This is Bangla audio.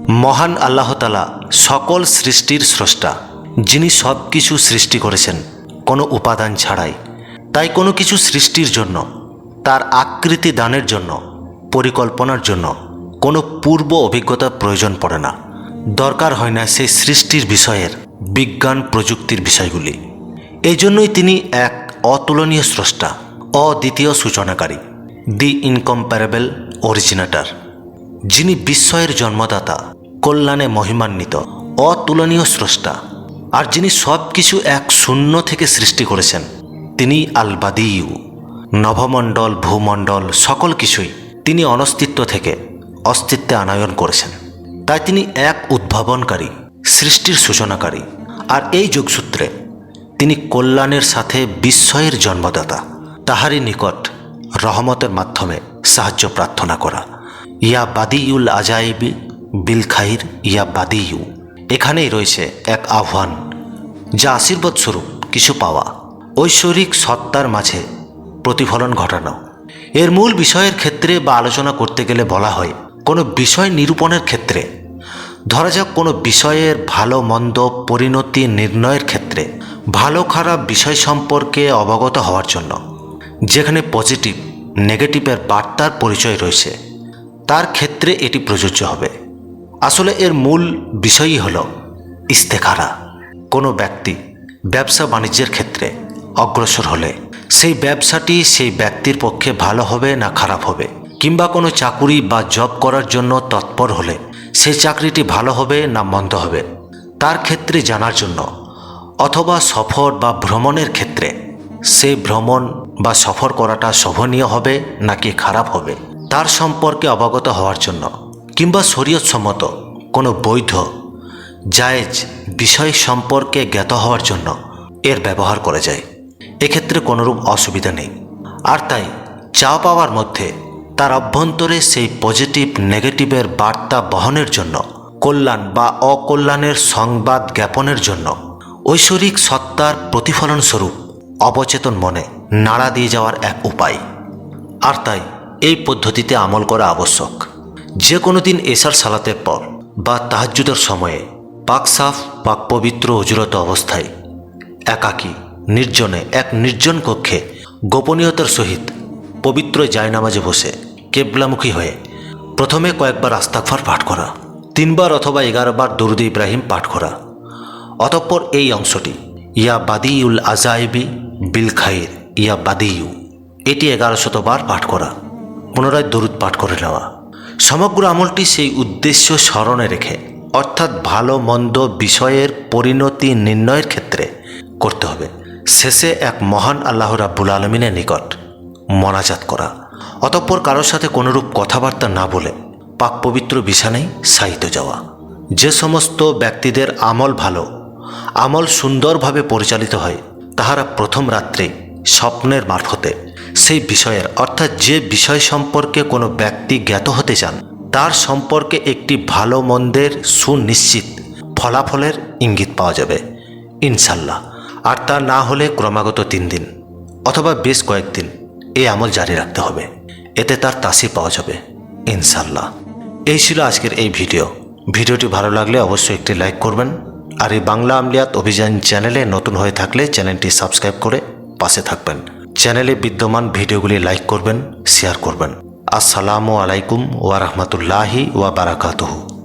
মহান আল্লাহতালা সকল সৃষ্টির স্রষ্টা, যিনি সব কিছু সৃষ্টি করেছেন, কোনো উপাদান ছাড়াই। তাই কোনো কিছু সৃষ্টির জন্য, তার আকৃতি দানের জন্য, পরিকল্পনার জন্য কোনো পূর্ব অভিজ্ঞতার প্রয়োজন পড়ে না। দরকার হয় না সেই সৃষ্টির বিষয়ের, বিজ্ঞান প্রযুক্তির বিষয়গুলি। এই জন্যই তিনি এক অতুলনীয় স্রষ্টা, অদ্বিতীয় সূচনাকারী, দি ইনকম্প্যারেবল অরিজিনেটার। যিনি বিস্ময়ের জন্মদাতা, কল্যাণে মহিমান্বিত, অতুলনীয় স্রষ্টা, আর যিনি সব কিছু এক শূন্য থেকে সৃষ্টি করেছেন, তিনি আলবাদিউ। নভমণ্ডল ভূমণ্ডল, সকল কিছুই তিনি অনস্তিত্ব থেকে অস্তিত্বে আনয়ন করেছেন। তাই তিনি এক উদ্ভাবনকারী, সৃষ্টির সূচনাকারী, আর এই যোগসূত্রে তিনি কল্যাণের সাথে বিস্ময়ের জন্মদাতা, তাহারই নিকট রহমতের মাধ্যমে সাহায্য প্রার্থনা করা। ইয়া বাদিউল আজাইবি বিল খাইর ইয়া বাদিউ। এখানেই রয়েছে এক আহ্বান, যা আশীর্বাদ স্বরূপ কিছু পাওয়া। ঐশ্বরিক সত্তার মাঝে প্রতিফলন ঘটানো। এর মূল বিষয়ের ক্ষেত্রে বা আলোচনা করতে গেলে বলা হয়, কোনো বিষয় নিরূপণের ক্ষেত্রে। ধরা যাক কোনো বিষয়ের ভালো, মন্দ, পরিণতি, নির্ণয়ের ক্ষেত্রে ভালো, খারাপ বিষয় সম্পর্কে অবগত হওয়ার জন্য। যেখানে পজিটিভ, নেগেটিভের বার্তার পরিচয় রয়েছে। তার ক্ষেত্রে এটি প্রযোজ্য হবে। আসলে এর মূল বিষয়ই হল ইস্তেখারা। কোনো ব্যক্তি ব্যবসা বাণিজ্যের ক্ষেত্রে অগ্রসর হলে সেই ব্যবসাটি সেই ব্যক্তির পক্ষে ভালো হবে না খারাপ হবে, কিংবা কোনো চাকুরি বা জব করার জন্য তৎপর হলে সেই চাকরিটি ভালো হবে না মন্দ হবে। তার ক্ষেত্রে জানার জন্য অথবা সফর বা ভ্রমণের ক্ষেত্রে সেই ভ্রমণ বা সফর করাটা শোভনীয় হবে নাকি খারাপ হবে। তার সম্পর্কে অবগত হওয়ার জন্য কিংবা শরীয়তসম্মত কোনো বৈধ, জায়েজ বিষয় সম্পর্কে জ্ঞাত হওয়ার জন্য এর ব্যবহার করা যায়। এক্ষেত্রে কোনোরূপ অসুবিধা নেই। আর তাই চা পাওয়ার মধ্যে তার অভ্যন্তরে সেই পজিটিভ নেগেটিভের বার্তা বহনের জন্য, কল্যাণ বা অকল্যাণের সংবাদ জ্ঞাপনের জন্য ঐশ্বরিক সত্তার প্রতিফলন স্বরূপ অবচেতন মনে নাড়া দিয়ে যাওয়ার এক উপায়। আর তাই এই পদ্ধতিতে আমল করা আবশ্যক। যে কোনো দিন এশার সালাতের পর বা তাহাজ্জুদের সময়ে পাক সাফ, পাক পবিত্র অজুরত অবস্থায় একাকী, নির্জনে, এক নির্জন কক্ষে গোপনীয়তার সহিত পবিত্র জায়নামাজে বসে কেবলামুখী হয়ে প্রথমে কয়েকবার আস্তাকফার পাঠ করা, তিনবার অথবা এগারোবার দরুদ ইব্রাহিম পাঠ করা। অতঃপর এই অংশটি, ইয়া বাদিউল আজাইবি বিল খাইর, ইয়া বাদিউ, এটি এগারো শতবার পাঠ করা। পুনরায় দরুদ পাঠ করে নেওয়া। সমগ্র আমলটি সেই উদ্দেশ্য স্মরণে রেখে, অর্থাৎ ভালো, মন্দ বিষয়ের পরিণতি নির্ণয়ের ক্ষেত্রে করতে হবে। শেষে এক মহান আল্লাহ রাব্বুল আলমিনের নিকট মনাজাত করা। অতঃপর কারোর সাথে কোনোরূপ কথাবার্তা না বলে পাক পবিত্র বিছানায় শায়িত যাওয়া। যে সমস্ত ব্যক্তিদের আমল ভালো, আমল সুন্দরভাবে পরিচালিত হয়, তাহারা প্রথম রাত্রে স্বপ্নের মারফতে। সেই বিষয়ের অর্থাৎ যে বিষয় সম্পর্কে কোনো ব্যক্তি জ্ঞাত হতে চান, তার সম্পর্কে একটি ভালো মন্দের সুনিশ্চিত ফলাফলের ইঙ্গিত পাওয়া যাবে, ইনশাল্লাহ। আর তা না হলে ক্রমাগত তিন দিন অথবা বেশ কয়েকদিন এই আমল জারি রাখতে হবে। এতে তার তাসি পাওয়া যাবে, ইনশাল্লাহ। এই ছিল আজকের এই ভিডিও। ভিডিওটি ভালো লাগলে অবশ্যই একটি লাইক করবেন। আর এই বাংলা আমলিয়াত অভিযান চ্যানেলে নতুন হয়ে থাকলে চ্যানেলটি সাবস্ক্রাইব করে পাশে থাকবেন। চ্যানেলে বিদ্যমান ভিডিওগুলি লাইক করবেন, শেয়ার করবেন। আসসালামু আলাইকুম ওয়া রাহমাতুল্লাহি ওয়া বারাকাতুহু।